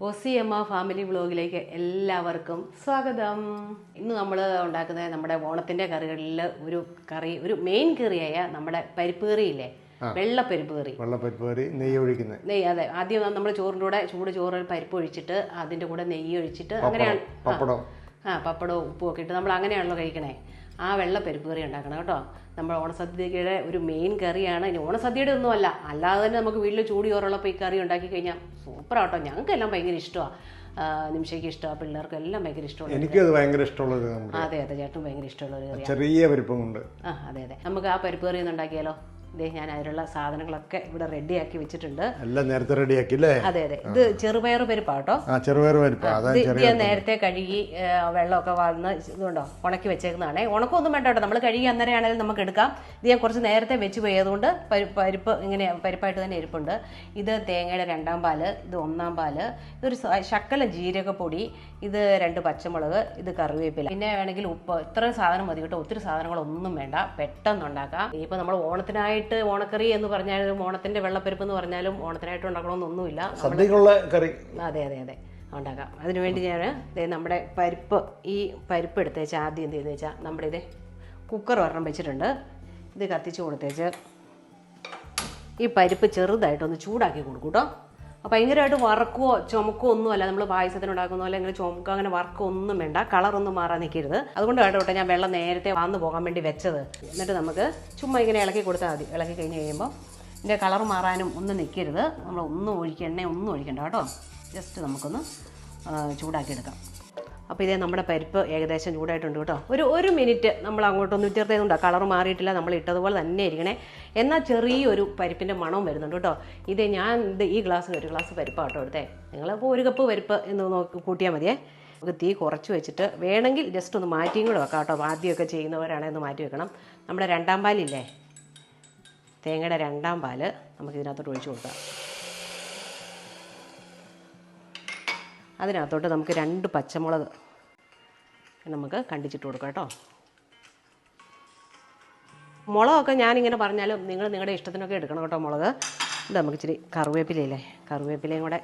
ഒസി ആ ഫാമിലി വ്ളോഗിലേക്ക് എല്ലാവർക്കും സ്വാഗതം. ഇന്ന് നമ്മൾ ഉണ്ടാക്കുന്നത് നമ്മുടെ ഓണത്തിന്റെ കറികളിൽ ഒരു കറി ഒരു മെയിൻ കറിയായ നമ്മുടെ പരിപ്പ് കറിയില്ലേ വെള്ളപ്പരിപ്പ് കറി. വെള്ളപ്പരിപ്പ് കറി നെയ്യ് ഒഴിക്കുന്നത് നെയ്യ് അതെ. ആദ്യം നമ്മൾ ചോറിന്റെ കൂടെ ചൂട് ചോറിൽ പരിപ്പ് ഒഴിച്ചിട്ട് അതിന്റെ കൂടെ നെയ്യ് ഒഴിച്ചിട്ട് അങ്ങനെയാണ്. പപ്പടം ആ പപ്പടവും ഉപ്പും ഒക്കെ ഇട്ട് നമ്മൾ അങ്ങനെയാണല്ലോ കഴിക്കണേ. ആ വെള്ള പരിപ്പ് കറി ഉണ്ടാക്കണം കേട്ടോ. നമ്മൾ ഓണസദ്യയുടെ ഒരു മെയിൻ കറിയാണ്. ഇനി ഓണസദ്യയുടെ ഒന്നുമല്ല. അല്ലാതെ തന്നെ നമുക്ക് വീട്ടിൽ ചൂട് ചോറുള്ളപ്പോൾ ഈ കറി ഉണ്ടാക്കി കഴിഞ്ഞാൽ സൂപ്പറാട്ടോ ഞങ്ങൾക്കെല്ലാം ഭയങ്കര ഇഷ്ടമാണ് നിമിഷയ്ക്ക് ഇഷ്ടമാണ് പിള്ളേർക്കും എല്ലാം ഭയങ്കര ഇഷ്ടമുള്ള എനിക്കത് ഭയങ്കര ഇഷ്ടമുള്ളത് അതെ അതെ. ചേട്ടൻ ഭയങ്കര ഇഷ്ടമുള്ള ഒരു ചെറിയ പരിപ്പം കൊണ്ട് ആ അതെ അതെ. നമുക്ക് ആ പരിപ്പ് കറി ഒന്ന് ഉണ്ടാക്കിയാലോ? ഞാൻ അതിനുള്ള സാധനങ്ങളൊക്കെ ഇവിടെ റെഡിയാക്കി വെച്ചിട്ടുണ്ട്. എല്ലാം നേരത്തെ റെഡിയാക്കി അല്ലേ അതെ അതെ. ഇത് ചെറുപയർ പരിപ്പാട്ടോ ചെറുപയർ പരിപ്പ്. നേരത്തെ കഴുകി വെള്ളമൊക്കെ വന്ന് ഇതുണ്ടോ ഉണക്കി വെച്ചേക്കുന്നതാണേ. ഉണക്കൊന്നും വേണ്ട കേട്ടോ. നമ്മൾ കഴുകി അന്നേരമാണെങ്കിലും നമുക്ക് എടുക്കാം. ഇത് ഞാൻ കുറച്ച് നേരത്തെ വെച്ച് പോയതുകൊണ്ട് പരിപ്പ് ഇങ്ങനെ പരിപ്പായിട്ട് തന്നെ ഇരിപ്പുണ്ട്. ഇത് തേങ്ങയുടെ രണ്ടാം പാൽ ഇത് ഒന്നാം പാൽ ഇതൊരു ശക്കല ജീരകപ്പൊടി ഇത് രണ്ട് പച്ചമുളക് ഇത് കറിവേപ്പില. പിന്നെ വേണമെങ്കിൽ ഉപ്പ്. ഇത്രയും സാധനം മതി കേട്ടോ. ഒത്തിരി സാധനങ്ങളൊന്നും വേണ്ട. പെട്ടെന്ന് ഉണ്ടാക്കാം നമ്മൾ നമ്മൾ ഓണത്തിനായിട്ട് ഓണക്കറി എന്ന് പറഞ്ഞാലും ഓണത്തിന്റെ വെള്ളപ്പരിപ്പ് എന്ന് പറഞ്ഞാലും ഓണത്തിനായിട്ട് ഉണ്ടാക്കണമെന്നൊന്നുമില്ല. സദ്യക്കുള്ള കറി. അതെ അതെ അതെ. ഉണ്ടാക്കാം. അതിനുവേണ്ടി ഞാൻ നമ്മുടെ പരിപ്പ് ഈ പരിപ്പ് എടുത്തേച്ച് ആദ്യം എന്ത് ചെയ്തെന്ന് വെച്ചാൽ നമ്മുടെ ഇത് കുക്കർ ഒരെണ്ണം വെച്ചിട്ടുണ്ട്. ഇത് കത്തിച്ച് കൊടുത്തേച്ച് ഈ പരിപ്പ് ചെറുതായിട്ടൊന്ന് ചൂടാക്കി കൊടുക്കൂട്ടോ ഭയങ്കരമായിട്ട് വറക്കുവോ ചുമക്കോ ഒന്നും അല്ല. നമ്മൾ പായസത്തിന് ഉണ്ടാക്കുന്ന പോലെ ചുമക്കോ അങ്ങനെ വർക്കോ ഒന്നും വേണ്ട. കളറൊന്നും മാറാൻ നിൽക്കരുത് അതുകൊണ്ട് കേട്ടോ ഞാൻ വെള്ളം നേരത്തെ വന്നു പോകാൻ വേണ്ടി വെച്ചത്. എന്നിട്ട് നമുക്ക് ചുമ്മാ ഇങ്ങനെ ഇളക്കി കൊടുത്താൽ മതി. ഇളക്കി കഴിഞ്ഞ് കഴിയുമ്പോൾ ഇതിന്റെ കളർ മാറാനും ഒന്നും നിൽക്കരുത് നമ്മൾ ഒന്നും ഒഴിക്കണേ ഒന്നും ഒഴിക്കണ്ട കേട്ടോ. ജസ്റ്റ് നമുക്കൊന്ന് ചൂടാക്കിയെടുക്കാം. അപ്പോൾ ഇതേ നമ്മുടെ പരിപ്പ് ഏകദേശം ചൂടായിട്ടുണ്ട് കേട്ടോ. ഒരു ഒരു മിനിറ്റ് നമ്മൾ അങ്ങോട്ടൊന്നും ചേർത്തതുകൊണ്ടോ കളർ മാറിയിട്ടില്ല. നമ്മൾ ഇട്ടതുപോലെ തന്നെ ഇരിക്കണേ. എന്നാൽ ചെറിയൊരു പരിപ്പിന്റെ മണവും വരുന്നുണ്ട് കേട്ടോ. ഇത് ഞാൻ ഇത് ഈ ഗ്ലാസ് ഒരു ഗ്ലാസ് പരിപ്പാണ് കേട്ടോ എടുത്തേ. നിങ്ങളിപ്പോൾ ഒരു കപ്പ് പരിപ്പ് എന്ന് നോക്കി കൂട്ടിയാൽ മതിയേ. നമുക്ക് തീ കുറച്ച് വെച്ചിട്ട് വേണമെങ്കിൽ ജസ്റ്റ് ഒന്ന് മാറ്റിയും കൂടെ വെക്കാം കേട്ടോ. ആദ്യമൊക്കെ ചെയ്യുന്നവരാണെങ്കിൽ ഒന്ന് മാറ്റി വെക്കണം. നമ്മുടെ രണ്ടാം പാലില്ലേ? തേങ്ങയുടെ രണ്ടാം പാൽ നമുക്ക് ഇതിനകത്തോട്ട് ഒഴിച്ചു കൊടുക്കാം. അതിനകത്തോട്ട് നമുക്ക് രണ്ട് പച്ചമുളക് നമുക്ക് കണ്ടിച്ചിട്ട് കൊടുക്കാം കേട്ടോ. മുളകൊക്കെ ഞാനിങ്ങനെ പറഞ്ഞാലും നിങ്ങൾ നിങ്ങളുടെ ഇഷ്ടത്തിനൊക്കെ എടുക്കണം കേട്ടോ മുളക്. ഇത് നമുക്ക് ഇച്ചിരി കറിവേപ്പിലയില്ലേ? കറിവേപ്പിലയും കൂടെ.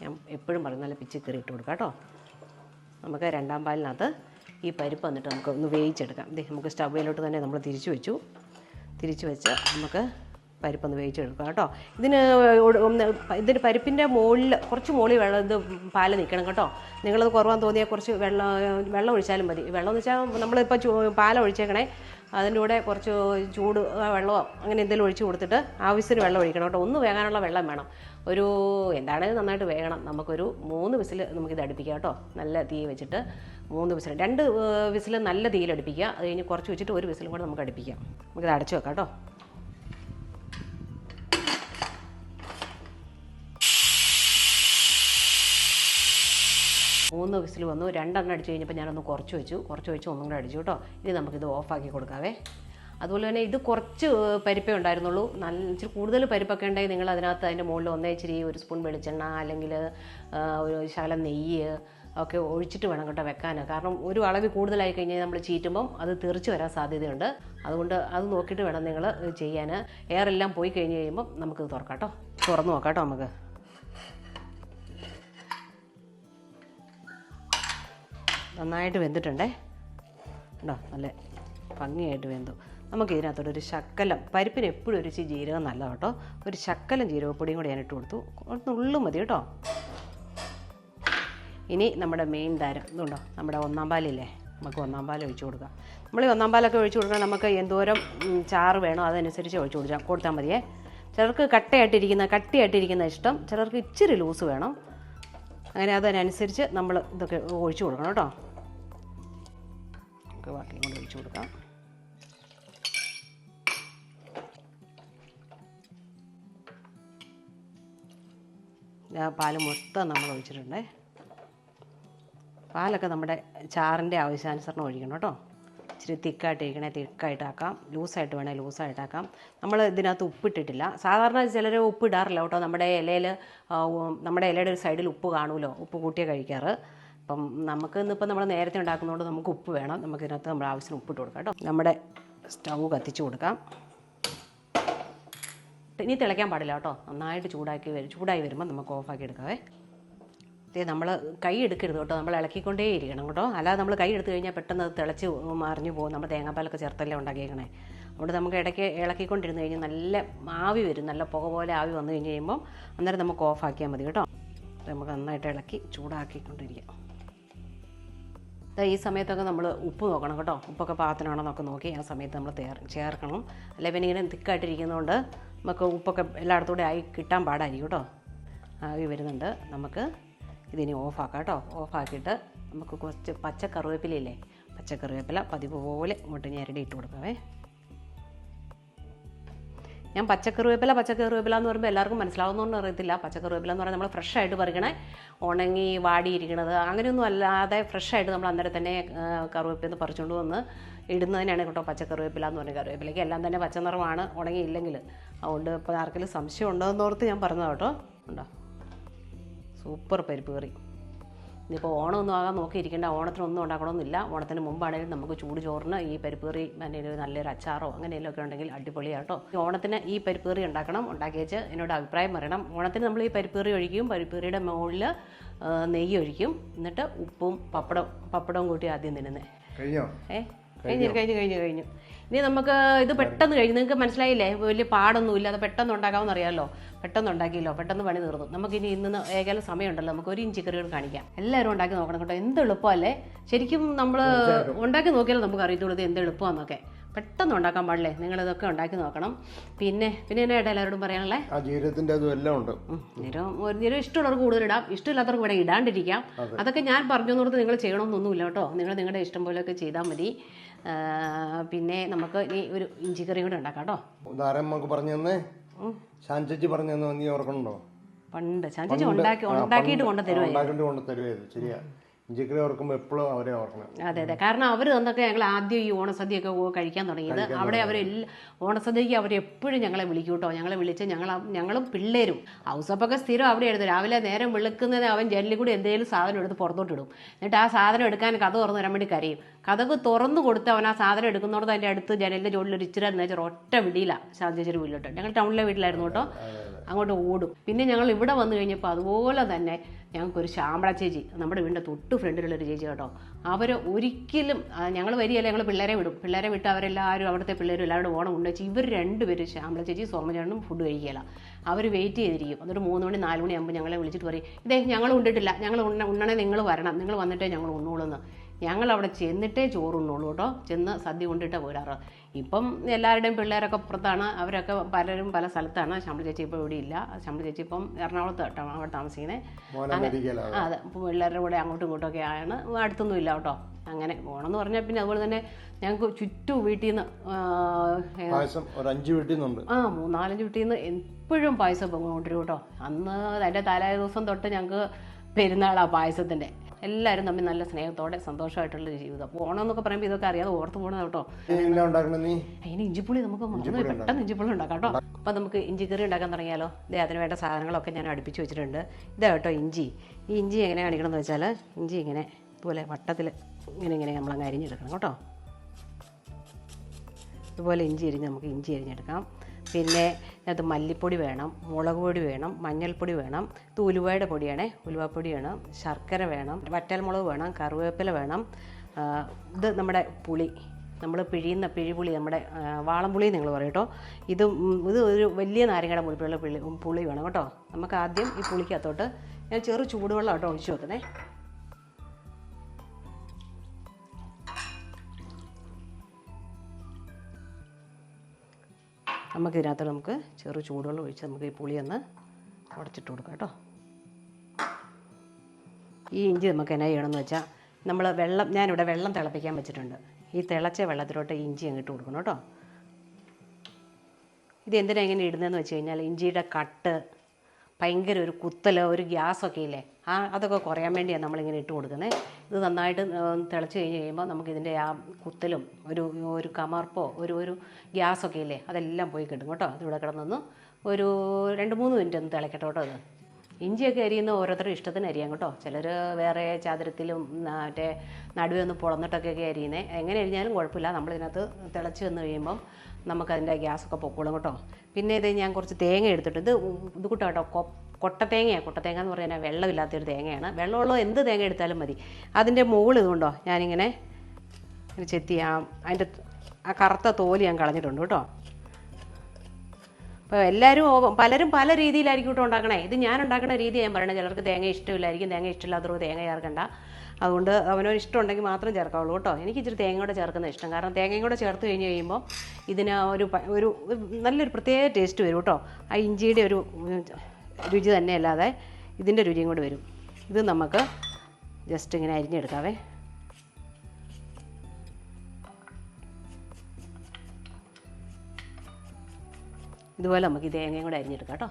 ഞാൻ എപ്പോഴും പറഞ്ഞ നല്ല പിച്ചി കയറി ഇട്ട് കൊടുക്കാം കേട്ടോ. നമുക്ക് രണ്ടാം പാലിനകത്ത് ഈ പരിപ്പ് വന്നിട്ട് നമുക്ക് ഒന്ന് വേവിച്ചെടുക്കാം നമുക്ക് സ്റ്റൗവിലോട്ട് തന്നെ നമ്മൾ തിരിച്ചു വെച്ചു. തിരിച്ചു വെച്ച് നമുക്ക് പരിപ്പൊന്ന് വേവിച്ചെടുക്കുക കേട്ടോ. ഇതിന് ഇതിന് പരിപ്പിന്റെ മുകളിൽ കുറച്ച് മുകളിൽ വെള്ളം ഇത് പാൽ നിൽക്കണം കേട്ടോ. നിങ്ങളത് കുറവാൻ തോന്നിയാൽ കുറച്ച് വെള്ളം വെള്ളം ഒഴിച്ചാലും മതി. വെള്ളം എന്ന് വെച്ചാൽ നമ്മളിപ്പോൾ ചൂ പാല ഒഴിച്ചേക്കണേ. അതിന്റെ കൂടെ കുറച്ച് ചൂട് വെള്ളമോ അങ്ങനെ എന്തെങ്കിലും ഒഴിച്ച് കൊടുത്തിട്ട് ആവശ്യത്തിന് വെള്ളം ഒഴിക്കണം കേട്ടോ. ഒന്ന് വേകാനുള്ള വെള്ളം വേണം. ഒരു എന്താണ് നന്നായിട്ട് വേകണം. നമുക്കൊരു മൂന്ന് വിസിൽ നമുക്കിത് അടുപ്പിക്കാം കേട്ടോ. നല്ല തീ വെച്ചിട്ട് മൂന്ന് വിസിൽ. രണ്ട് വിസിൽ നല്ല തീയിൽ അടുപ്പിക്കുക. അത് കഴിഞ്ഞ് കുറച്ച് വെച്ചിട്ട് ഒരു വിസിലും കൂടെ നമുക്ക് അടുപ്പിക്കാം. നമുക്കിത് അടച്ചു വെക്കാം കേട്ടോ. മൂന്ന് വിസിൽ വന്നു. രണ്ടെണ്ണം അടിച്ചു കഴിഞ്ഞപ്പോൾ ഞാനൊന്ന് കുറച്ച് വെച്ചു. കുറച്ച് വെച്ച് ഒന്നും കൂടെ അടിച്ചു കേട്ടോ. ഇനി നമുക്കിത് ഓഫാക്കി കൊടുക്കാവേ. അതുപോലെ തന്നെ ഇത് കുറച്ച് പരിപ്പേ ഉണ്ടായിരുന്നുള്ളൂ. നല്ല ഇച്ചിരി കൂടുതൽ പരിപ്പൊക്കെ ഉണ്ടെങ്കിൽ നിങ്ങൾ അതിനകത്ത് അതിന്റെ മുകളിൽ ഒന്നേ ഇച്ചിരി ഒരു സ്പൂൺ വെളിച്ചെണ്ണ അല്ലെങ്കിൽ ഒരു ശകലം നെയ്യ് ഒക്കെ ഒഴിച്ചിട്ട് വേണം കേട്ടോ വെക്കാൻ. കാരണം ഒരു അളവ് കൂടുതലായി കഴിഞ്ഞാൽ നമ്മൾ ചീറ്റുമ്പം അത് തെറിച്ച് വരാൻ സാധ്യതയുണ്ട്. അതുകൊണ്ട് അത് നോക്കിയിട്ട് വേണം നിങ്ങൾ ചെയ്യാൻ. എയറെല്ലാം പോയി കഴിഞ്ഞ് കഴിയുമ്പം നമുക്കിത് തുറക്കാം കേട്ടോ. തുറന്ന് നോക്കാം കേട്ടോ നമുക്ക്. നന്നായിട്ട് വെന്തിട്ടുണ്ടേ. കേട്ടോ നല്ല ഭംഗിയായിട്ട് വെന്തു. നമുക്ക് ഇതിനകത്തോട്ട് ഒരു ശക്കലം പരിപ്പിന് എപ്പോഴും ഒരു ജീരകം നല്ല കേട്ടോ. ഒരു ശക്കലം ജീരകപ്പൊടിയും കൂടി ഞാൻ ഇട്ട് കൊടുത്തു ഉള്ളു മതി കേട്ടോ. ഇനി നമ്മുടെ മെയിൻ താരം ഇതുണ്ടോ? നമ്മുടെ ഒന്നാം പാലില്ലേ? നമുക്ക് ഒന്നാം പാൽ ഒഴിച്ചു കൊടുക്കാം. നമ്മൾ ഈ ഒന്നാം പാലൊക്കെ ഒഴിച്ചു കൊടുക്കാൻ നമുക്ക് എന്തോരം ചാറ് വേണോ അതനുസരിച്ച് ഒഴിച്ചു കൊടുക്കാം കൊടുത്താൽ മതിയേ. ചിലർക്ക് കട്ടയായിട്ടിരിക്കുന്ന കട്ടിയായിട്ടിരിക്കുന്ന ഇഷ്ടം. ചിലർക്ക് ഇച്ചിരി ലൂസ് വേണം. അങ്ങനെ അതിനനുസരിച്ച് നമ്മൾ ഇതൊക്കെ ഒഴിച്ചു കൊടുക്കണം കേട്ടോ. നമുക്ക് ബാക്കിയും കൂടി ഒഴിച്ചു കൊടുക്കാം. പാൽ മൊത്തം നമ്മൾ ഒഴിച്ചിട്ടുണ്ട്. പാലൊക്കെ നമ്മുടെ ചാറിന്റെ ആവശ്യാനുസരണം ഒഴിക്കണം കേട്ടോ. ഇച്ചിരി തിക്കായിട്ട് ഇരിക്കണേ തിക്കായിട്ടാക്കാം. ലൂസായിട്ട് വേണേൽ ലൂസായിട്ടാക്കാം. നമ്മൾ ഇതിനകത്ത് ഉപ്പിട്ടിട്ടില്ല. സാധാരണ ചിലർ ഉപ്പ് ഇടാറില്ല കേട്ടോ. നമ്മുടെ ഇലയിൽ നമ്മുടെ ഇലയുടെ ഒരു സൈഡിൽ ഉപ്പ് കാണുമല്ലോ. ഉപ്പ് കൂട്ടിയേ കഴിക്കാറ്. അപ്പം നമുക്ക് ഇന്നിപ്പോൾ നമ്മൾ നേരത്തെ ഉണ്ടാക്കുന്നതുകൊണ്ട് നമുക്ക് ഉപ്പ് വേണം. നമുക്ക് ഇതിനകത്ത് നമ്മുടെ ആവശ്യത്തിന് ഉപ്പിട്ട് കൊടുക്കാം കേട്ടോ. നമ്മുടെ സ്റ്റൗ കത്തിച്ച് കൊടുക്കാം. ഇനി തിളയ്ക്കാൻ പാടില്ല കേട്ടോ. നന്നായിട്ട് ചൂടാക്കി വരും. ചൂടായി വരുമ്പോൾ നമുക്ക് ഓഫാക്കി എടുക്കാവേ. നമ്മൾ കൈ എടുക്കരുത് കേട്ടോ. നമ്മൾ ഇളക്കിക്കൊണ്ടേ ഇരിക്കണം കേട്ടോ. അല്ലാതെ നമ്മൾ കൈ എടുത്തു കഴിഞ്ഞാൽ പെട്ടെന്ന് അത് തിളച്ച് മറിഞ്ഞു പോകും. നമ്മൾ തേങ്ങാപ്പാലൊക്കെ ചേർത്തല്ലേ ഉണ്ടാക്കിയേക്കണേ. അതുകൊണ്ട് നമുക്ക് ഇടയ്ക്ക് ഇളക്കിക്കൊണ്ടിരുന്ന് കഴിഞ്ഞാൽ നല്ല ആവി വരും. നല്ല പുക പോലെ ആവി വന്നു കഴിഞ്ഞ് കഴിയുമ്പം അന്നേരം നമുക്ക് ഓഫാക്കിയാൽ മതി കേട്ടോ. നമുക്ക് നന്നായിട്ട് ഇളക്കി ചൂടാക്കിക്കൊണ്ടിരിക്കാം. ഈ സമയത്തൊക്കെ നമ്മൾ ഉപ്പ് നോക്കണം കേട്ടോ. ഉപ്പൊക്കെ പാകത്തിനാണോ എന്നൊക്കെ നോക്കി ആ സമയത്ത് നമ്മൾ ചേർക്കണം. അല്ലെ പിന്നെ ഇങ്ങനെ തിക്കായിട്ടിരിക്കുന്നതുകൊണ്ട് നമുക്ക് ഉപ്പൊക്കെ എല്ലായിടത്തൂടെ ആയി കിട്ടാൻ പാടായിരിക്കും കേട്ടോ. ആവി വരുന്നുണ്ട്. നമുക്ക് ഇതിനി ഓഫാക്കാം കേട്ടോ. ഓഫാക്കിയിട്ട് നമുക്ക് കുറച്ച് പച്ച കറിവേപ്പിലയില്ലേ പച്ച കറിവേപ്പില പതിവ് പോലെ ഇങ്ങോട്ട് ഞെരടി ഇട്ട് കൊടുക്കാവേ. ഞാൻ പച്ചക്കറിവേപ്പില പച്ചക്കറിവേപ്പില എന്ന് പറയുമ്പോൾ എല്ലാവർക്കും മനസ്സിലാവുന്നതുകൊണ്ട് അറിയത്തില്ല. പച്ചക്കറിവേപ്പില എന്ന് പറഞ്ഞാൽ നമ്മൾ ഫ്രഷ് ആയിട്ട് പറിക്കണേ ഉണങ്ങി വാടിയിരിക്കണത് അങ്ങനെയൊന്നും അല്ലാതെ ഫ്രഷ് ആയിട്ട് നമ്മൾ അന്നേരം തന്നെ കറിവേപ്പിൽ നിന്ന് പറിച്ചുകൊണ്ട് വന്ന് ഇടുന്നതിനാണ് കേട്ടോ പച്ചക്കറിവേപ്പില എന്ന് പറഞ്ഞ കറിവേപ്പിലേക്ക് എല്ലാം തന്നെ പച്ചനിറമാണ് ഉണങ്ങിയില്ലെങ്കിൽ അതുകൊണ്ട് ഇപ്പോൾ ആർക്കെങ്കിലും സംശയം ഉണ്ടോ എന്നോർത്ത് ഞാൻ പറഞ്ഞതാണ് കേട്ടോ. ഉണ്ടോ? സൂപ്പർ പരിപ്പ് കറി. ഇനിയിപ്പോൾ ഓണമൊന്നും ആകാൻ നോക്കിയിരിക്കേണ്ട. ഓണത്തിനൊന്നും ഉണ്ടാക്കണമെന്നില്ല. ഓണത്തിന് മുമ്പാണെങ്കിലും നമുക്ക് ചൂട് ചോറിന് ഈ പരിപ്പ് കറി തന്നെ ഒരു നല്ലൊരു അച്ചാറോ അങ്ങനെയെല്ലാം ഒക്കെ ഉണ്ടെങ്കിൽ അടിപൊളിയാട്ടോ ഓണത്തിന് ഈ പരിപ്പ് കറി ഉണ്ടാക്കണം. ഉണ്ടാക്കി വെച്ച് എന്നോട് അഭിപ്രായം പറയണം. ഓണത്തിന് നമ്മൾ ഈ പരിപ്പ് കറി ഒഴിക്കും. പരിപ്പ് കറിയുടെ മുകളിൽ നെയ്യ് ഒഴിക്കും. എന്നിട്ട് ഉപ്പും പപ്പടം പപ്പടവും കൂട്ടി ആദ്യം തിന്നുന്നത് കഴിഞ്ഞോ? ഏ? കഴിഞ്ഞു കഴിഞ്ഞു കഴിഞ്ഞു കഴിഞ്ഞു ഇനി നമുക്ക് ഇത് പെട്ടെന്ന് കഴിഞ്ഞു നിങ്ങൾക്ക് മനസ്സിലായില്ലേ? വലിയ പാടൊന്നുമില്ല. അത് പെട്ടെന്ന് ഉണ്ടാക്കാമെന്ന് അറിയാമല്ലോ പെട്ടെന്ന് ഉണ്ടാക്കിയല്ലോ. പെട്ടെന്ന് പണി തീർന്നു. നമുക്ക് നമുക്കിനി ഇന്ന് സമയം സമയമുണ്ടല്ലോ. നമുക്ക് ഒരു ഇഞ്ചി കറികൾ കാണിക്കാം. എല്ലാവരും ഉണ്ടാക്കി നോക്കണം കേട്ടോ. എന്ത് എളുപ്പമല്ലേ? ശരിക്കും നമ്മൾ ഉണ്ടാക്കി നോക്കിയാലും നമുക്ക് അറിയത്തുള്ളൂ ഇത് എന്ത് എളുപ്പമാണെന്നൊക്കെ പെട്ടെന്ന് ഉണ്ടാക്കാൻ പാടില്ലേ? നിങ്ങൾ ഇതൊക്കെ ഉണ്ടാക്കി നോക്കണം. പിന്നെ പിന്നെ എന്നാ ഏട്ടാ എല്ലാവരോടും പറയാനുള്ളത് ആ ജീരകത്തിന്റെ അതും എല്ലാം ഉണ്ട്. നിരം ഒരു നിരം ഇഷ്ടമുള്ളവർക്ക് കൂടുതൽ ഇടാം. ഇഷ്ടമില്ലാത്തവർക്ക് ഇവിടെ ഇടാണ്ടിരിക്കാം. അതൊക്കെ ഞാൻ പറഞ്ഞു കൊടുത്ത് നിങ്ങൾ ചെയ്യണമെന്നൊന്നുമില്ല കേട്ടോ. നിങ്ങൾ നിങ്ങളുടെ ഇഷ്ടം പോലെയൊക്കെ ചെയ്താൽ മതി. പിന്നെ നമുക്ക് ഇനി ഒരു ഇഞ്ചി കറി കൂടെ ഉണ്ടാക്കാം കേട്ടോ. ഉദാഹരണം നമുക്ക് പറഞ്ഞു തന്നേ? ശാഞ്ചി പറഞ്ഞു തന്നെ? നീ ഓർക്കണുണ്ടോ? പണ്ട്. ശാഞ്ചി ഉണ്ടാക്കി ഉണ്ടാക്കിയിട്ട് കൊണ്ട് തരുമോ ഉണ്ടാക്കിട്ട് കൊണ്ട് തരുവായത് ശരിയാ. ഇഞ്ചിക്കറി ഓർക്കുമ്പോൾ എപ്പോഴും അവരെ ഓർക്കണം. അതെ അതെ. കാരണം അവർ തന്നൊക്കെ ഞങ്ങൾ ആദ്യം ഈ ഓണസദ്യ ഒക്കെ കഴിക്കാൻ തുടങ്ങിയത്. അവിടെ അവർ ഓണസദ്യക്ക് അവർ എപ്പോഴും ഞങ്ങളെ വിളിക്കും കേട്ടോ ഞങ്ങളെ വിളിച്ച് ഞങ്ങൾ ഞങ്ങളും പിള്ളേരും. ഹൗസപ്പൊക്കെ സ്ഥിരം അവിടെ എടുത്തു രാവിലെ നേരം വിളിക്കുന്നത് അവൻ ജനലിൽ കൂടി എന്തെങ്കിലും സാധനം എടുത്ത് പുറത്തോട്ടിടും. എന്നിട്ട് ആ സാധനം എടുക്കാൻ കഥ തുറന്നു വരാൻ വേണ്ടി കരയും. കഥക്ക് തുറന്നു കൊടുത്ത് അവൻ ആ സാധനം എടുക്കുന്നോടത്ത് അതിന്റെ അടുത്ത് ജനലിന്റെ ജോലിയിൽ ഒരു ഇച്ചിരി എന്ന് വെച്ചാൽ ഒറ്റ വിടിയില്ല ശാന്തിച്ചൊരു വീട്ടിലോട്ട്. ഞങ്ങൾ ടൗണിലെ വീട്ടിലായിരുന്നു കേട്ടോ. അങ്ങോട്ട് ഓടും. പിന്നെ ഞങ്ങൾ ഇവിടെ വന്നു കഴിഞ്ഞപ്പോൾ അതുപോലെ തന്നെ ഞങ്ങൾക്കൊരു ശാമ്പള ചേച്ചി നമ്മുടെ വീടിന്റെ തൊട്ട് ഫ്രണ്ടിലുള്ളൊരു ചേച്ചി കേട്ടോ. അവർ ഒരിക്കലും ഞങ്ങൾ വരികയല്ല ഞങ്ങൾ പിള്ളേരെ വിടും. പിള്ളേരെ വിട്ട് അവരെല്ലാവരും അവിടുത്തെ പിള്ളേരും എല്ലാവരും ഓണം കൊണ്ടുവച്ച് ഇവർ രണ്ടുപേരും ശാമ്പള ചേച്ചി സോമചാണ്ടും ഫുഡ് കഴിക്കുകയില്ല. അവർ വെയിറ്റ് ചെയ്തിരിക്കും. അതൊരു മൂന്ന് മണി നാല് മണിയാകുമ്പോൾ ഞങ്ങളെ വിളിച്ചിട്ട് പറയും ഇതേ ഞങ്ങൾ ഉണ്ടിട്ടില്ല. ഞങ്ങൾ ഉണ്ണ ഉണ്ണണേ നിങ്ങൾ വരണം. നിങ്ങൾ വന്നിട്ടേ ഞങ്ങൾ ഉണ്ണുള്ളൂ ഞങ്ങൾ അവിടെ ചെന്നിട്ടേ ചോറുണ്ണുള്ളൂ കേട്ടോ. ചെന്ന് സദ്യ കൊണ്ടിട്ടേ പോരാറ്. ഇപ്പം എല്ലാവരുടെയും പിള്ളേരൊക്കെ പുറത്താണ് അവരൊക്കെ പലരും പല സ്ഥലത്താണ്. ശമ്പള ചേച്ചി ഇപ്പോൾ ഇവിടെ ഇല്ല. ശമ്പള ചേച്ചി ഇപ്പം എറണാകുളത്ത് കേട്ടോ അവിടെ താമസിക്കുന്നത് അതെ പിള്ളേരുടെ കൂടെ അങ്ങോട്ടും ഇങ്ങോട്ടും ഒക്കെ ആണ് അടുത്തൊന്നും ഇല്ല കേട്ടോ. അങ്ങനെ പോകണമെന്ന് പറഞ്ഞാൽ പിന്നെ അതുപോലെ തന്നെ ഞങ്ങൾക്ക് ചുറ്റും വീട്ടിൽ നിന്ന് ഒരു അഞ്ച് വീട്ടിൽ നിന്നുണ്ട്. ആ മൂന്നാലഞ്ച് വീട്ടിൽ നിന്ന് എപ്പോഴും പായസം കൊണ്ടുവരും കേട്ടോ. അന്ന് അതിന്റെ തലേ ദിവസം തൊട്ട് ഞങ്ങൾക്ക് പെരുന്നാളാണ് പായസത്തിന്റെ. എല്ലാവരും തമ്മിൽ നല്ല സ്നേഹത്തോടെ സന്തോഷമായിട്ടുള്ള ഒരു ജീവിതം. ഓണം എന്നൊക്കെ പറയുമ്പോൾ ഇതൊക്കെ അറിയാതെ ഓർത്ത് പോകണം കേട്ടോ. അതിന് ഇഞ്ചിപ്പുളി നമുക്ക് മറന്നു പെട്ടെന്ന് ഇഞ്ചിപ്പുളി ഉണ്ടാക്കാം കേട്ടോ. അപ്പം നമുക്ക് ഇഞ്ചിക്കറി ഉണ്ടാക്കാൻ തുടങ്ങിയാലോ? ഇതേ അതിന് വേണ്ട സാധനങ്ങളൊക്കെ ഞാൻ അടുപ്പിച്ച് വെച്ചിട്ടുണ്ട്. ഇതാ കേട്ടോ ഇഞ്ചി. ഈ ഇഞ്ചി എങ്ങനെ കാണിക്കണം എന്ന് വെച്ചാൽ ഇഞ്ചി ഇങ്ങനെ ഇതുപോലെ വട്ടത്തിൽ ഇങ്ങനെ ഇങ്ങനെ നമ്മൾ അങ്ങ് അരിഞ്ഞെടുക്കണം കേട്ടോ. ഇതുപോലെ ഇഞ്ചി അരിഞ്ഞ് നമുക്ക് ഇഞ്ചി അരിഞ്ഞെടുക്കാം. പിന്നെ അത് മല്ലിപ്പൊടി വേണം മുളക് പൊടി വേണം മഞ്ഞൾപ്പൊടി വേണം ഇത് ഉലുവയുടെ പൊടിയാണേ ഉലുവപ്പൊടി വേണം ശർക്കര വേണം വറ്റൽമുളക് വേണം കറിവേപ്പില വേണം. ഇത് നമ്മുടെ പുളി. നമ്മൾ പിഴിയുന്ന പിഴിപുളി നമ്മുടെ വാളംപുളി നിങ്ങൾ പറയും കേട്ടോ. ഇത് ഇത് ഒരു വലിയ നാരങ്ങയുടെ മുളിപ്പുള്ള പുളി പുളി വേണം കേട്ടോ. നമുക്ക് ആദ്യം ഈ പുളിക്കകത്തോട്ട് ഞാൻ ചെറു ചൂടുവെള്ളം കേട്ടോ ഒഴിച്ചു വെക്കുന്നേ. നമുക്ക് ഇതിനകത്ത് നമുക്ക് ചെറു ചൂടുവെള്ളം ഒഴിച്ച് നമുക്ക് ഈ പുളി ഒന്ന് ഉടച്ചിട്ട് കൊടുക്കാം കേട്ടോ. ഈ ഇഞ്ചി നമുക്ക് എന്നാ ചെയ്യണമെന്ന് വെച്ചാൽ നമ്മൾ വെള്ളം ഞാനിവിടെ വെള്ളം തിളപ്പിക്കാൻ വെച്ചിട്ടുണ്ട്. ഈ തിളച്ച വെള്ളത്തിലോട്ട് ഇഞ്ചി അങ്ങ് ഇട്ട് കൊടുക്കണം കേട്ടോ. ഇത് എന്തിനാ ഇങ്ങനെ ഇടുന്നതെന്ന് വെച്ച് കഴിഞ്ഞാൽ ഇഞ്ചിയുടെ കട്ട് ഭയങ്കര ഒരു കുത്തൽ ഒരു ഗ്യാസൊക്കെ ഇല്ലേ? ആ അതൊക്കെ കുറയാൻ വേണ്ടിയാണ് നമ്മളിങ്ങനെ ഇട്ട് കൊടുക്കുന്നത് ഇത് നന്നായിട്ട് തിളച്ച് കഴിഞ്ഞ് കഴിയുമ്പോൾ നമുക്കിതിന്റെ ആ കുത്തലും ഒരു ഒരു കമർപ്പോ ഒരു ഒരു ഗ്യാസൊക്കെ ഇല്ലേ അതെല്ലാം പോയി കിട്ടും കേട്ടോ. അതിവിടെ കിടന്നൊന്ന് ഒരു രണ്ട് മൂന്ന് മിനിറ്റ് ഒന്ന് തിളക്കട്ടെ കേട്ടോ ഇത്. ഇഞ്ചിയൊക്കെ അരിയുന്ന ഓരോരുത്തരുടെ ഇഷ്ടത്തിന് അരിയാം കേട്ടോ. ചിലർ വേറെ ചാതരത്തിലും മറ്റേ നടുവേ ഒന്ന് പൊളന്നിട്ടൊക്കെ അരിയുന്നത് എങ്ങനെ അരിഞ്ഞാലും കുഴപ്പമില്ല. നമ്മളിതിനകത്ത് തിളച്ച് വന്ന് കഴിയുമ്പം നമുക്കതിന്റെ ഗ്യാസൊക്കെ പൊക്കോളും കേട്ടോ. പിന്നെ ഇത് ഞാൻ കുറച്ച് തേങ്ങ എടുത്തിട്ട് ഇത് ഇത് കൂട്ടോ കേട്ടോ. കൊട്ടത്തേങ്ങയാണ് കൊട്ടത്തേങ്ങ എന്ന് പറഞ്ഞാൽ വെള്ളമില്ലാത്തൊരു തേങ്ങയാണ്. വെള്ളമുള്ള എന്ത് തേങ്ങ എടുത്താലും മതി. അതിന്റെ മുകളിൽ ഇതുകൊണ്ടോ ഞാനിങ്ങനെ ചെത്തി ആ അതിന്റെ ആ കറുത്ത തോൽ ഞാൻ കളഞ്ഞിട്ടുണ്ട് കേട്ടോ. അപ്പോൾ എല്ലാവരും പലരും പല രീതിയിലായിരിക്കും കേട്ടോ ഉണ്ടാക്കണേ. ഇത് ഞാൻ ഉണ്ടാക്കുന്ന രീതി ഞാൻ പറയണേ. ചിലർക്ക് തേങ്ങ ഇഷ്ടമില്ലായിരിക്കും. തേങ്ങ ഇഷ്ടമില്ലാത്തവർക്ക് തേങ്ങ ചേർക്കണ്ട. അതുകൊണ്ട് അവനൊരു ഇഷ്ടമുണ്ടെങ്കിൽ മാത്രം ചേർക്കാവുള്ളൂ കേട്ടോ. എനിക്ക് ഇച്ചിരി തേങ്ങ കൂടെ ചേർക്കുന്ന ഇഷ്ടം. കാരണം തേങ്ങയും കൂടെ ചേർത്ത് കഴിഞ്ഞ് കഴിയുമ്പോൾ ഇതിന് ഒരു ഒരു നല്ലൊരു പ്രത്യേക ടേസ്റ്റ് വരും കേട്ടോ. ആ ഇഞ്ചിയുടെ ഒരു രുചി തന്നെ അല്ലാതെ ഇതിന്റെ രുചിയും കൂടി വരും. ഇത് നമുക്ക് ജസ്റ്റ് ഇങ്ങനെ അരിഞ്ഞെടുക്കാവേ. ഇതുപോലെ നമുക്ക് ഈ തേങ്ങയും കൂടെ അരിഞ്ഞെടുക്കാം കേട്ടോ.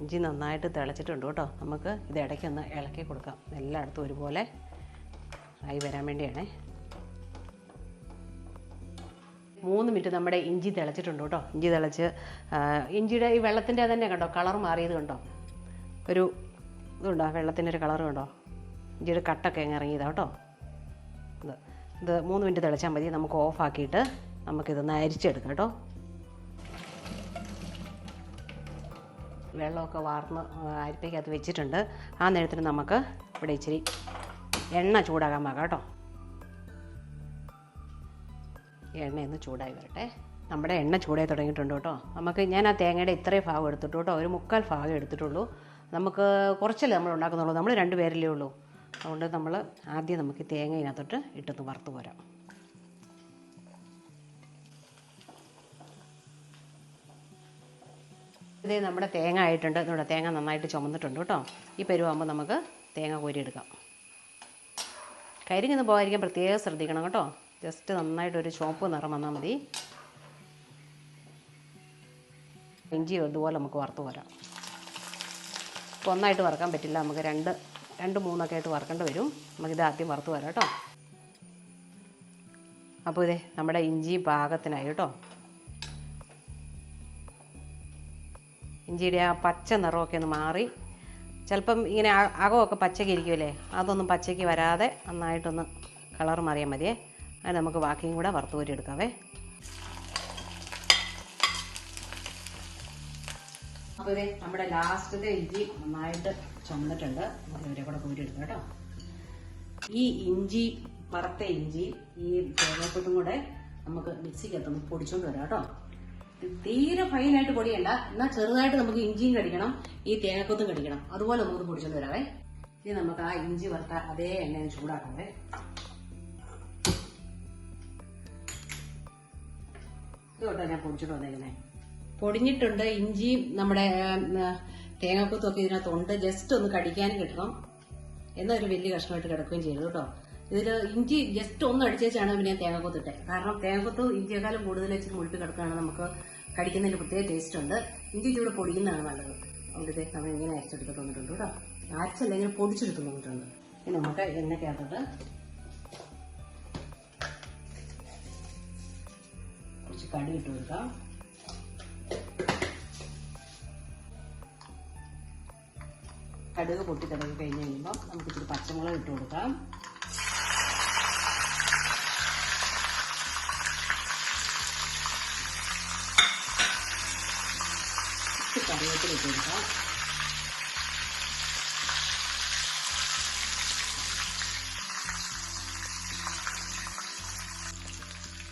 ഇഞ്ചി നന്നായിട്ട് തിളച്ചിട്ടുണ്ട് കേട്ടോ. നമുക്ക് ഇത് ഇടയ്ക്കൊന്ന് ഇളക്കി കൊടുക്കാം. എല്ലായിടത്തും ഒരുപോലെ ആയി വരാൻ വേണ്ടിയാണേ. മൂന്ന് മിനിറ്റ് നമ്മുടെ ഇഞ്ചി തിളച്ചിട്ടുണ്ട് കേട്ടോ. ഇഞ്ചി തിളച്ച് ഇഞ്ചിയുടെ ഈ വെള്ളത്തിന്റെ തന്നെ കണ്ടോ? കളർ മാറിയത് കണ്ടോ? ഒരു ഇതുണ്ടോ? വെള്ളത്തിന്റെ ഒരു കളർ കണ്ടോ? ഇഞ്ചിയുടെ കട്ടൊക്കെ അങ്ങ് ഇറങ്ങിയതാണ് കേട്ടോ. ഇത് ഇത് മൂന്ന് മിനിറ്റ് തിളച്ചാൽ മതി. നമുക്ക് ഓഫാക്കിയിട്ട് നമുക്കിതൊന്ന് അരിച്ചെടുക്കാം കേട്ടോ. വെള്ളമൊക്കെ വാർന്ന് അരിപ്പയ്ക്കകത്ത് വെച്ചിട്ടുണ്ട്. ആ നേരത്തിന് നമുക്ക് ഇവിടെ ഇച്ചിരി എണ്ണ ചൂടാകാൻ പാകാം കേട്ടോ. എണ്ണയൊന്ന് ചൂടായി വരട്ടെ. നമ്മുടെ എണ്ണ ചൂടായി തുടങ്ങിയിട്ടുണ്ട് കേട്ടോ. നമുക്ക് ഞാൻ ആ തേങ്ങയുടെ ഇത്രയും ഭാഗം എടുത്തിട്ടു കേട്ടോ. ഒരു മുക്കാൽ ഭാഗം എടുത്തിട്ടുള്ളൂ. നമുക്ക് കുറച്ചല്ലേ നമ്മൾ ഉണ്ടാക്കുന്നുള്ളൂ. നമ്മൾ രണ്ട് പേരല്ലേ ഉള്ളൂ. അതുകൊണ്ട് നമ്മൾ ആദ്യം നമുക്ക് തേങ്ങ ഇതിനകത്തോട്ട് ഇട്ടൊന്ന് വറുത്ത് പോരാം. ഇതേ നമ്മുടെ തേങ്ങ ആയിട്ടുണ്ട്. നമ്മുടെ തേങ്ങ നന്നായിട്ട് ചുമന്നിട്ടുണ്ട് കേട്ടോ. ഈ പരുവാകുമ്പോൾ നമുക്ക് തേങ്ങ കോരിയെടുക്കാം കരിങ്ങൊന്നും പോകാതിരിക്കാൻ പ്രത്യേകം ശ്രദ്ധിക്കണം കേട്ടോ. ജസ്റ്റ് നന്നായിട്ടൊരു ചുവപ്പ് നിറം വന്നാൽ മതി. ഇഞ്ചി ഇതുപോലെ നമുക്ക് വറുത്ത് വരാം ഇപ്പോൾ ഒന്നായിട്ട് വറുക്കാൻ പറ്റില്ല. നമുക്ക് രണ്ട് രണ്ട് മൂന്നൊക്കെ ആയിട്ട് വറക്കേണ്ടി വരും. നമുക്കിത് ആദ്യം വറുത്ത് വരാം കേട്ടോ. അപ്പോൾ ഇതേ നമ്മുടെ ഇഞ്ചി പാകത്തിനായി കേട്ടോ. ഇഞ്ചിയുടെ ആ പച്ച നിറമൊക്കെ ഒന്ന് മാറി. ചിലപ്പം ഇങ്ങനെ അകമൊക്കെ പച്ചയ്ക്ക് ഇരിക്കുമല്ലേ അതൊന്നും പച്ചയ്ക്ക് വരാതെ നന്നായിട്ടൊന്ന് കളർ മാറിയാൽ മതിയേ. അത് നമുക്ക് ബാക്കിയും കൂടെ വറുത്ത് കോരി എടുക്കാവേ. അപ്പോൾ നമ്മുടെ ലാസ്റ്റത്തെ ഇഞ്ചി നന്നായിട്ട് ചുമന്നിട്ടുണ്ട്. ഇവരെ കൂടെ കോരി എടുക്കാം കേട്ടോ. ഈ ഇഞ്ചി വറുത്ത ഇഞ്ചി ഈ തേങ്ങാപ്പൊട്ടും കൂടെ നമുക്ക് മിക്സിക്കകത്തൊന്ന് പൊടിച്ചോണ്ട് വരാം കേട്ടോ. തീരെ ഫൈനായിട്ട് പൊടിയണ്ട. എന്നാൽ ചെറുതായിട്ട് നമുക്ക് ഇഞ്ചിയും കടിക്കണം ഈ തേങ്ങക്കൊത്തും കടിക്കണം. അതുപോലെ നമുക്ക് പൊടിച്ചോണ്ട് വരാവേ. ഇനി നമുക്ക് ആ ഇഞ്ചി വറുത്ത അതേ എണ്ണ ചൂടാക്കണേ ഇത് ഞാൻ പൊടിച്ചിട്ട് വന്നേക്കുന്നേ. പൊടിഞ്ഞിട്ടുണ്ട്. ഇഞ്ചിയും നമ്മുടെ തേങ്ങാക്കൊത്തും ഒക്കെ ഇതിനകത്തുണ്ട് ജസ്റ്റ് ഒന്ന് കടിക്കാനും കിട്ടണം. എന്നൊരു വലിയ കഷ്ണമായിട്ട് കിടക്കുകയും ചെയ്തു കേട്ടോ. ഇതിൽ ഇഞ്ചി ജസ്റ്റ് ഒന്ന് അടിച്ചേച്ചാണ് പിന്നെ ഇട്ടേ. കാരണം തേങ്ങാക്കൂത്ത് ഇഞ്ചിയേക്കാളും കൂടുതൽ വെച്ച് മുഴുപ്പ് കിടക്കുകയാണ്. നമുക്ക് കടിക്കുന്നതിന് പ്രത്യേക ടേസ്റ്റ് ഉണ്ട്. ഇഞ്ചി ചൂട് പൊടിക്കുന്നതാണ് നല്ലത്. അവിടുത്തെ നമ്മൾ ഇങ്ങനെ അരച്ചെടുത്ത് തന്നിട്ടുണ്ട് കേട്ടോ. അരച്ചല്ല ഇങ്ങനെ പൊടിച്ചെടുത്ത് തന്നിട്ടുണ്ട് നമുക്ക് എണ്ണയ്ക്കകത്തോട്ട് കുറച്ച് കടി ഇട്ട് കൊടുക്കാം. കടുക് പൊട്ടി കഴിഞ്ഞ് കഴിയുമ്പോൾ നമുക്ക് ഇച്ചിരി പച്ചമുളക് ഇട്ട് കൊടുക്കാം. കറിവേപ്പില ഇട്ട് കൊടുക്കാം.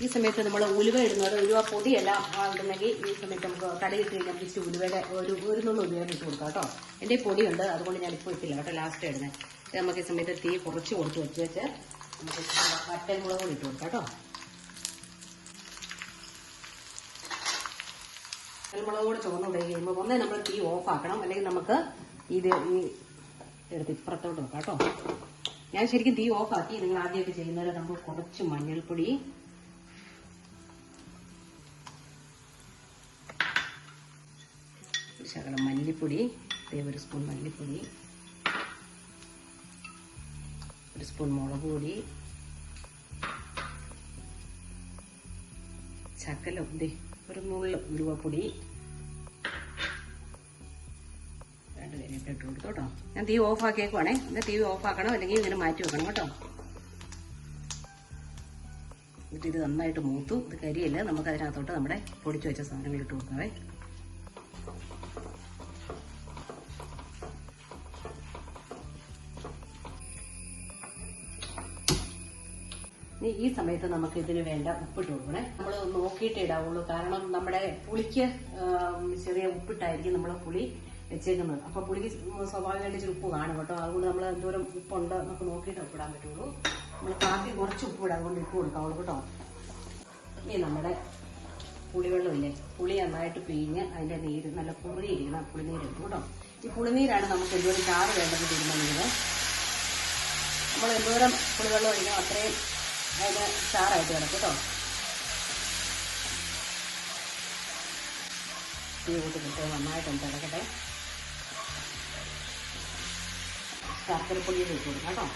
ഈ സമയത്ത് നമ്മൾ ഉലുവ ഇടുന്നത് ഉലുവ പൊടിയല്ല ആ, ഇടുന്നെങ്കിൽ ഈ സമയത്ത് നമുക്ക് കടയിട്ട് കഴിഞ്ഞാൽ ഇച്ചിരി ഉലുവയുടെ ഒരു ഒരു നുള്ള ഉലുവ ഇട്ട് കൊടുക്കാം കേട്ടോ. എന്റെ പൊടിയുണ്ട് അതുകൊണ്ട് ഞാൻ ഇപ്പോൾ ഇട്ടില്ല കേട്ടോ ലാസ്റ്റ് ഇടുന്നത് നമുക്ക് ഈ സമയത്ത് തീ കുറച്ച് കൊടുത്ത് വെച്ച് വെച്ച് നമുക്ക് വറ്റൽമുളക് കൂടി ഇട്ട് കൊടുക്കാം കേട്ടോ. വറ്റൽമുളക് കൂടെ ചുവന്ന് തുടങ്ങി കഴിയുമ്പോൾ ഒന്നേ നമ്മൾ തീ ഓഫ് ആക്കണം അല്ലെങ്കിൽ നമുക്ക് ഇത് ഈ എടുത്ത് ഇപ്പുറത്തോട്ട് വെക്കാം കേട്ടോ. ഞാൻ ശരിക്കും തീ ഓഫ് ആക്കി നിങ്ങൾ ആദ്യമൊക്കെ ചെയ്യുന്നവരെ നമുക്ക് കുറച്ച് മഞ്ഞൾപ്പൊടി മല്ലിപ്പൊടി ഒരു സ്പൂൺ മല്ലിപ്പൊടി ഒരു സ്പൂൺ മുളക് പൊടി ശകലം ദേ ഒരു നുള്ളു ഉരുവപ്പൊടി രണ്ട് കരിവേപ്പില ഇട്ട് ഞാൻ തീ ഓഫ് ആക്കിയേക്കുവാണേ. എന്നാൽ തീ ഓഫ് ആക്കണം അല്ലെങ്കിൽ ഇങ്ങനെ മാറ്റി വെക്കണം കേട്ടോ. എന്നിട്ട് ഇത് നന്നായിട്ട് മൂത്തു. ഇത് കരിയല്ല? നമുക്ക് അതിനകത്തോട്ട് നമ്മുടെ പൊടിച്ചു വെച്ച സാധനങ്ങൾ ഇട്ട് കൊടുക്കാവേ. ഈ സമയത്ത് നമുക്ക് ഇതിന് വേണ്ട ഉപ്പിട്ട് കൊടുക്കണേ നമ്മൾ നോക്കിയിട്ട് ഇടാവുള്ളൂ. കാരണം നമ്മുടെ പുളിക്ക് ചെറിയ ഉപ്പിട്ടായിരിക്കും നമ്മൾ പുളി വെച്ചേക്കുന്നത്. അപ്പൊ പുളിക്ക് സ്വാഭാവികമായിട്ട് ഇച്ചിരി ഉപ്പ് കാണും കേട്ടോ. അതുകൊണ്ട് നമ്മൾ എന്തോരം ഉപ്പുണ്ട് നമുക്ക് നോക്കിയിട്ട് ഉപ്പിടാൻ പറ്റുള്ളൂ. നമ്മൾ കാപ്പി കുറച്ച് ഉപ്പ് ഇടാൻ കൊണ്ട് ഉപ്പ് കൊടുക്കാവുള്ളൂ കേട്ടോ. ഇനി നമ്മുടെ പുളിവെള്ളം ഇല്ലേ? പുളി നന്നായിട്ട് പിഴിഞ്ഞ് അതിന്റെ നീര് നല്ല കുറിയിരിക്കണം പുളിനീര് എടുക്കും കേട്ടോ. ഈ പുളിനീരാണ് നമുക്ക് എന്തോരം ചാറ് വേണ്ടത് തീരുമാനിക്കുന്നത്. നമ്മൾ എന്തോരം പുളിവെള്ളം ഒഴിക്കണം അത്രയും അതിന് ചാറായിട്ട് കിടക്കും കേട്ടോ തീ കൂട്ടിട്ട് നന്നായിട്ടൊന്ന് തിളക്കട്ടെ. ശർക്കരപ്പൊടിയിൽ ഇട്ട് കൊടുക്കാം കേട്ടോ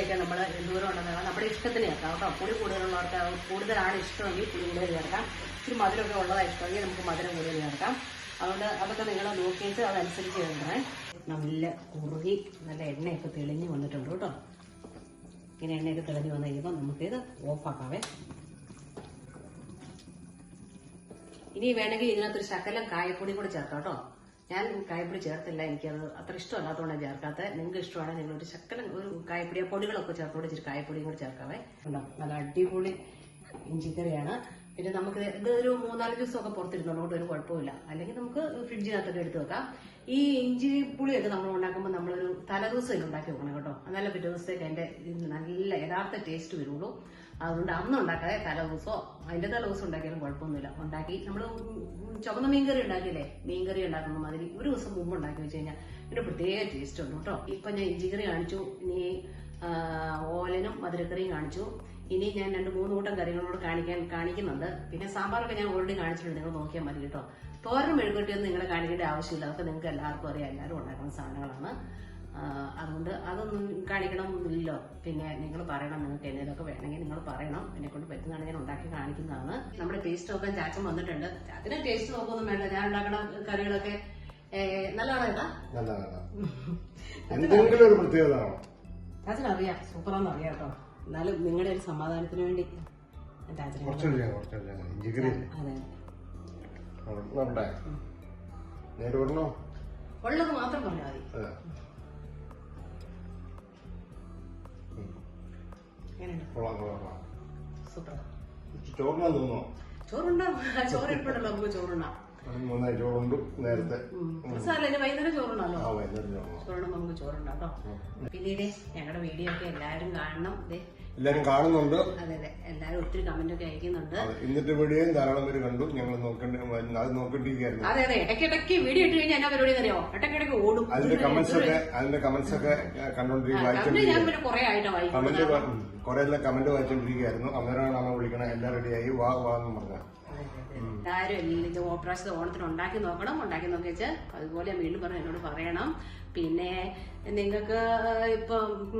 ശർക്കരയൊക്കെ നമ്മൾ ദൂരം ഉണ്ടെന്ന് നമ്മുടെ ഇഷ്ടത്തിന് ചേർക്കാം കേട്ടോ പുളി കൂടുതലുള്ളവർക്ക് കൂടുതലാണ് ഇഷ്ടമെങ്കിൽ പുളി കൂടുതൽ ചേർക്കാം ഇച്ചിരി മധുരമൊക്കെ ഉള്ളതാണ് ഇഷ്ടമെങ്കിൽ നമുക്ക് മധുരം കൂടുതൽ ചേർക്കാം അതുകൊണ്ട് അതൊക്കെ നിങ്ങൾ നോക്കിയിട്ട് അതനുസരിച്ച് ചേർക്കണേ നല്ല കുറുകി നല്ല എണ്ണയൊക്കെ തെളിഞ്ഞു വന്നിട്ടുണ്ട് കേട്ടോ. ഇങ്ങനെ എണ്ണയൊക്കെ തെളിഞ്ഞു വന്നു കഴിയുമ്പോൾ നമുക്കിത് ഓഫാക്കാവേ ഇനി വേണമെങ്കിൽ ഇതിനകത്തൊരു ശകലം കായപ്പൊടി കൂടെ ചേർക്കാം കേട്ടോ. ഞാൻ കായപ്പൊടി ചേർത്തില്ല എനിക്കത് അത്ര ഇഷ്ടമല്ലാത്തതുകൊണ്ടാണ് ചേർക്കാത്തത് നിങ്ങൾക്ക് ഇഷ്ടമാണ് നിങ്ങൾ ഒരു ശകലം ഒരു കായപ്പൊടി പൊടികളൊക്കെ ചേർത്തോടെ ഇച്ചിരി കായപ്പൊടിയും കൂടി ചേർക്കാവേ. നല്ല അടിപൊളി ഇഞ്ചിക്കറിയാണ്. പിന്നെ നമുക്ക് ഇത് ഒരു മൂന്നാൽ ദിവസമൊക്കെ പുറത്തിരുന്നോണ്ട് ഒരു കുഴപ്പമില്ല അല്ലെങ്കിൽ നമുക്ക് ഫ്രിഡ്ജിനകത്തൊക്കെ എടുത്ത് വെക്കാം. ഈ ഇഞ്ചി പുളിയൊക്കെ നമ്മൾ ഉണ്ടാക്കുമ്പോൾ നമ്മളൊരു തലേദിവസം ഉണ്ടാക്കി വെക്കണം കേട്ടോ. എന്നാലേ പിറ്റേ ദിവസത്തേക്ക് ഇതിന് നല്ല യഥാർത്ഥ ടേസ്റ്റ് വരുള്ളൂ. അതുകൊണ്ട് അന്ന് ഉണ്ടാക്കാതെ തലേദിവസമോ അതിന്റെ തലേദിവസം ഉണ്ടാക്കിയാലും കുഴപ്പമൊന്നുമില്ല. ഉണ്ടാക്കി നമ്മൾ ചുവന്ന മീൻകറി ഉണ്ടാക്കിയില്ലേ? മീൻകറി ഉണ്ടാക്കുന്ന മാതിരി ഒരു ദിവസം മുമ്പ് ഉണ്ടാക്കി വെച്ച് കഴിഞ്ഞാൽ ഇതിന്റെ പ്രത്യേക ടേസ്റ്റ് ഉണ്ട് കേട്ടോ. ഇപ്പൊ ഞാൻ ഇഞ്ചിക്കറി കാണിച്ചു ഇനി ഓലനും മധുരക്കറിയും കാണിച്ചു. ഇനി ഞാൻ രണ്ട് മൂന്ന് കൂട്ടം കറികളോട് കാണിക്കാൻ കാണിക്കുന്നുണ്ട്. പിന്നെ സാമ്പാറൊക്കെ ഞാൻ ഓൾറെഡി കാണിച്ചിട്ടുണ്ട്. നിങ്ങൾ നോക്കിയാൽ മതി കേട്ടോ. തോരനും മെഴുകുട്ടിയൊന്നും നിങ്ങളെ കാണിക്കേണ്ട ആവശ്യമില്ല. അതൊക്കെ നിങ്ങൾക്ക് എല്ലാവർക്കും അറിയാം. എല്ലാവരും ഉണ്ടാക്കുന്ന സാധനങ്ങളാണ്. അതുകൊണ്ട് അതൊന്നും കാണിക്കണമെന്നില്ലല്ലോ പിന്നെ നിങ്ങൾ പറയണം നിങ്ങൾക്ക് എന്തെങ്കിലുമൊക്കെ വേണമെങ്കിൽ നിങ്ങൾ പറയണം എന്നെ കൊണ്ട് പറ്റുന്നതാണ് ഞാൻ ഉണ്ടാക്കി കാണിക്കുന്നതാണ് നമ്മുടെ ടേസ്റ്റ് നോക്കാൻ ചാച്ചൻ വന്നിട്ടുണ്ട് ചാച്ചന് ടേസ്റ്റ് നോക്കൊന്നും വേണ്ട ഞാൻ ഉണ്ടാക്കണ കറികളൊക്കെ നല്ലതാണോ എന്തെങ്കിലും ഒരു പ്രത്യേകത ചാച്ചൻ അറിയാം സൂപ്പറാന്ന് അറിയാം കേട്ടോ എന്നാലും നിങ്ങളുടെ ഒരു സമാധാനത്തിന് വേണ്ടി ഉള്ളത് മാത്രം പറഞ്ഞാൽ മതി കൊള്ളാം കൊള്ളാം കൊള്ളാം. സൂപ്പർ. ചോറിനാൻ തോന്നുന്നു. ചോറുണ്ടാവും ചോറ് എപ്പോഴല്ലോ നമുക്ക് ചോറുണ്ടാവും മൂന്നായി ചോറുണ്ട് നേരത്തെ സാറല്ല വൈകുന്നേരം ചോറുണ്ടല്ലോ ചോറുണ്ടോ നമുക്ക് ചോറുണ്ടാവും കേട്ടോ. പിന്നീട് ഞങ്ങളുടെ വീഡിയോ ഒക്കെ എല്ലാവരും കാണണം. എല്ലാരും കാണുന്നുണ്ട്. അതെ അതെ. എല്ലാവരും ഒത്തിരി കമന്റ് ഒക്കെ അയക്കുന്നുണ്ട്. ഇന്നത്തെ വീഡിയോയും ധാരാളം പേര് കണ്ടു. ഞങ്ങൾ അത് നോക്കേണ്ടിരിക്കുകയായിരുന്നു അതെ അതെ. ഇടയ്ക്ക് ഇടയ്ക്ക് വീഡിയോ ഇട്ട് കഴിഞ്ഞാൽ എന്നാ പരിപാടി അറിയോ? ഇടയ്ക്കിടയ്ക്ക് ഓടും. അതിന്റെ കമന്റ്സ് ഒക്കെ അതിന്റെ കമന്റ്സ് ഒക്കെ കണ്ടോണ്ടിരിക്കും കമന്റ് ഞാൻ പിന്നെ കുറെ ആയിട്ടാ വായിക്കുന്നത് കമന്റ് കുറെ എല്ലാം കമന്റ് വായിച്ചോണ്ടിരിക്കുകയായിരുന്നു. അന്നേരമാണ് നമ്മൾ വിളിക്കണേ എല്ലാം റെഡിയായി വാ വാ എന്ന് പറഞ്ഞ. എല്ലാവരും എല്ലാം ഇത് ഓപ്പറേഷൻ ഓണത്തിന് ഉണ്ടാക്കി നോക്കണം. ഉണ്ടാക്കി നോക്കി വെച്ച് അതുപോലെ വീണ്ടും പറഞ്ഞു എന്നോട് പറയണം. പിന്നെ നിങ്ങൾക്ക് ഇപ്പം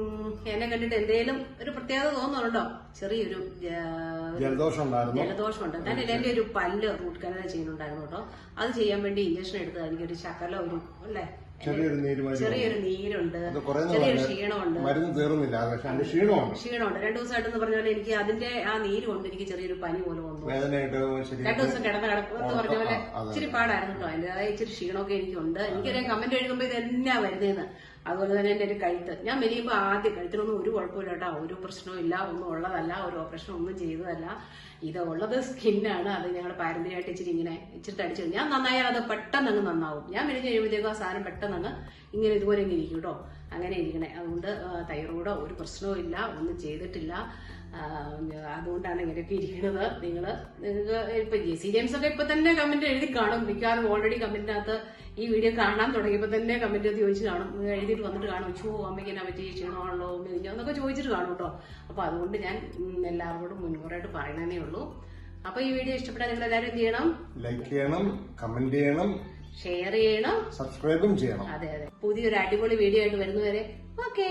എന്നെ കണ്ടിട്ട് എന്തേലും ഒരു പ്രത്യേകത തോന്നുന്നുണ്ടോ? ചെറിയൊരു ജ- ജലദോഷം ഉണ്ട് ജലദോഷമുണ്ട്. ഞാൻ എന്റെ ഒരു പല്ല് റൂട്ട് കനാൽ ചെയ്യുന്നുണ്ടായിരുന്നു കേട്ടോ. അത് ചെയ്യാൻ വേണ്ടി ഇഞ്ചക്ഷൻ എടുത്തത്. എനിക്കൊരു ശകല ഒരു അല്ലേ? ചെറിയൊരു നീരുമാരി ചെറിയൊരു നീരുണ്ട്. ചെറിയൊരു ക്ഷീണമുണ്ട്. മരുന്ന് തീർന്നില്ല. പക്ഷെ അതിന്റെ ക്ഷീണമുണ്ട്. ക്ഷീണമുണ്ട്. രണ്ടു ദിവസമായിട്ടെന്ന് പറഞ്ഞ പോലെ എനിക്ക് അതിന്റെ ആ നീര് കൊണ്ട് എനിക്ക് ചെറിയൊരു പനി പോലെ വന്നു. രണ്ടു ദിവസം കിടന്ന് കിടക്കും എന്ന് പറഞ്ഞ പോലെ. ഇച്ചിരി പാടായിരുന്നു കേട്ടോ. അതിന്റെതായ ഇച്ചിരി ക്ഷീണമൊക്കെ എനിക്കുണ്ട്. എനിക്കറിയാം കമന്റ് എഴുതുമ്പോൾ ഇത് എന്നാ വരുന്നതെന്ന് അതുപോലെ തന്നെ എന്റെ ഒരു കഴുത്ത്. ഞാൻ മെലിയുമ്പോൾ ആദ്യം കഴുത്തിനൊന്നും ഒരു കുഴപ്പമില്ല കേട്ടോ. ഒരു പ്രശ്നവും ഇല്ല ഒന്നും ഉള്ളതല്ല ഒരു ഓപ്പറേഷൻ ഒന്നും ചെയ്തതല്ല. ഇത് ഉള്ളത് സ്കിന്നാണ് അത് ഞങ്ങൾ പാരമ്പര്യമായിട്ട് ഇച്ചിരി ഇങ്ങനെ ഇച്ചിരി തടിച്ചു ഞാൻ നന്നായാൽ അത് പെട്ടെന്ന് അങ്ങ് നന്നാവും. ഞാൻ മെലിഞ്ഞ് കഴിയുമ്പോഴത്തേക്കും ആ സാധനം പെട്ടെന്ന് അങ്ങ് ഇങ്ങനെ ഇതുപോലെ ഇങ്ങനെ ഇരിക്കും കേട്ടോ. അങ്ങനെ ഇരിക്കണേ. അതുകൊണ്ട് തൈറോയിഡോ ഒരു പ്രശ്നവും ഇല്ല ഒന്നും ചെയ്തിട്ടില്ല. അതുകൊണ്ടാണ് ഇങ്ങനെയൊക്കെ ഇരിക്കുന്നത് നിങ്ങൾ നിങ്ങൾക്ക് ഇപ്പൊ ജെ സി ജെയിംസ് ഒക്കെ ഇപ്പൊ തന്നെ കമന്റ് എഴുതി കാണും. മിക്കവാറും ഓൾറെഡി കമന്റിനകത്ത് ഈ വീഡിയോ കാണാൻ തുടങ്ങിയപ്പോൾ തന്നെ കമന്റ് ചോദിച്ച് കാണും. എഴുതിയിട്ട് വന്നിട്ട് കാണും. ചോ അമ്മയ്ക്ക് എന്നാ പറ്റി? ക്ഷീണമാണല്ലോ? മെലിഞ്ഞോ എന്നൊക്കെ ചോദിച്ചിട്ട് കാണും കേട്ടോ അപ്പോൾ അതുകൊണ്ട് ഞാൻ എല്ലാവരോടും മുൻകൂറായിട്ട് പറയണേ ഉള്ളൂ. അപ്പോൾ ഈ വീഡിയോ ഇഷ്ടപ്പെട്ടാൽ നിങ്ങൾ എല്ലാവരും എന്ത് ചെയ്യണം? ലൈക്ക് ചെയ്യണം കമന്റ് ചെയ്യണം ഷെയർ ചെയ്യണം. സബ്സ്ക്രൈബും ചെയ്യണം. അതെ അതെ. പുതിയൊരു അടിപൊളി വീഡിയോ ആയിട്ട് വരുന്നവരെ ഓക്കേ